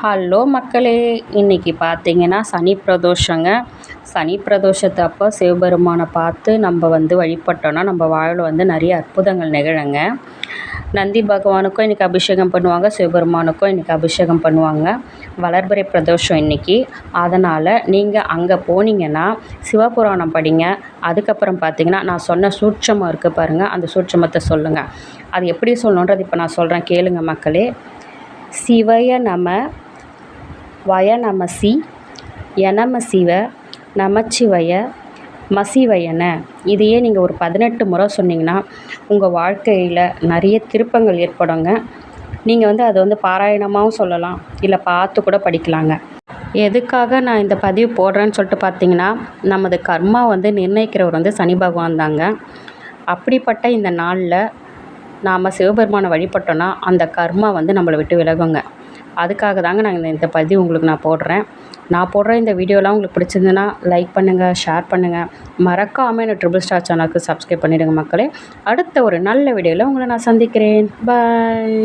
Hello மக்களே இன்றைக்கி பார்த்தீங்கன்னா சனி பிரதோஷங்க. சனி பிரதோஷத்தை அப்போ சிவபெருமானை பார்த்து நம்ம வந்து வழிபட்டோன்னா நம்ம வாழ்வில் வந்து நிறைய அற்புதங்கள் நிகழுங்க. நந்தி பகவானுக்கும் இன்றைக்கி அபிஷேகம் பண்ணுவாங்க சிவபெருமானுக்கும் இன்றைக்கி அபிஷேகம் பண்ணுவாங்க. வளர்பிறை பிரதோஷம் இன்றைக்கி அதனால் நீங்கள் அங்கே போனீங்கன்னா சிவபுராணம் படிங்க. அதுக்கப்புறம் பார்த்தீங்கன்னா நான் சொன்ன சூட்சமம் இருக்குது பாருங்கள் அந்த சூட்சமத்தை சொல்லுங்கள் அது எப்படி சொல்லணுன்றது இப்போ நான் சொல்கிறேன் கேளுங்க மக்களே. சிவய நம வய நமசி யனம சிவ நமச்சிவய மசிவயன. இதையே நீங்கள் ஒரு பதினெட்டு முறை சொன்னீங்கன்னா உங்கள் வாழ்க்கையில் நிறைய திருப்பங்கள் ஏற்படுங்க. நீங்கள் வந்து அதை வந்து பாராயணமாகவும் சொல்லலாம். இல்லை பார்த்து கூட படிக்கலாங்க. எதுக்காக நான் இந்த பதிவு போடுறேன்னு சொல்லிட்டு பார்த்தீங்கன்னா நமது கர்மா வந்து நிர்ணயிக்கிறவர் வந்து சனி பகவான் தாங்க. அப்படிப்பட்ட இந்த நாளில் நாம் சிவபெருமானை வழிபட்டோன்னா அந்த கர்மா வந்து நம்மளை விட்டு விலகுங்க. அதுக்காக தாங்க நான் இந்த இந்த பதிவு உங்களுக்கு நான் போடுறேன். நான் போடுற இந்த வீடியோலாம் உங்களுக்கு பிடிச்சிருந்துன்னா லைக் பண்ணுங்கள் ஷேர் பண்ணுங்கள் மறக்காமல் என்ன ட்ரிபிள் ஸ்டார் சேனலுக்கு சப்ஸ்கிரைப் பண்ணிவிடுங்க மக்களே. அடுத்த ஒரு நல்ல வீடியோவில் உங்களை நான் சந்திக்கிறேன். பாய்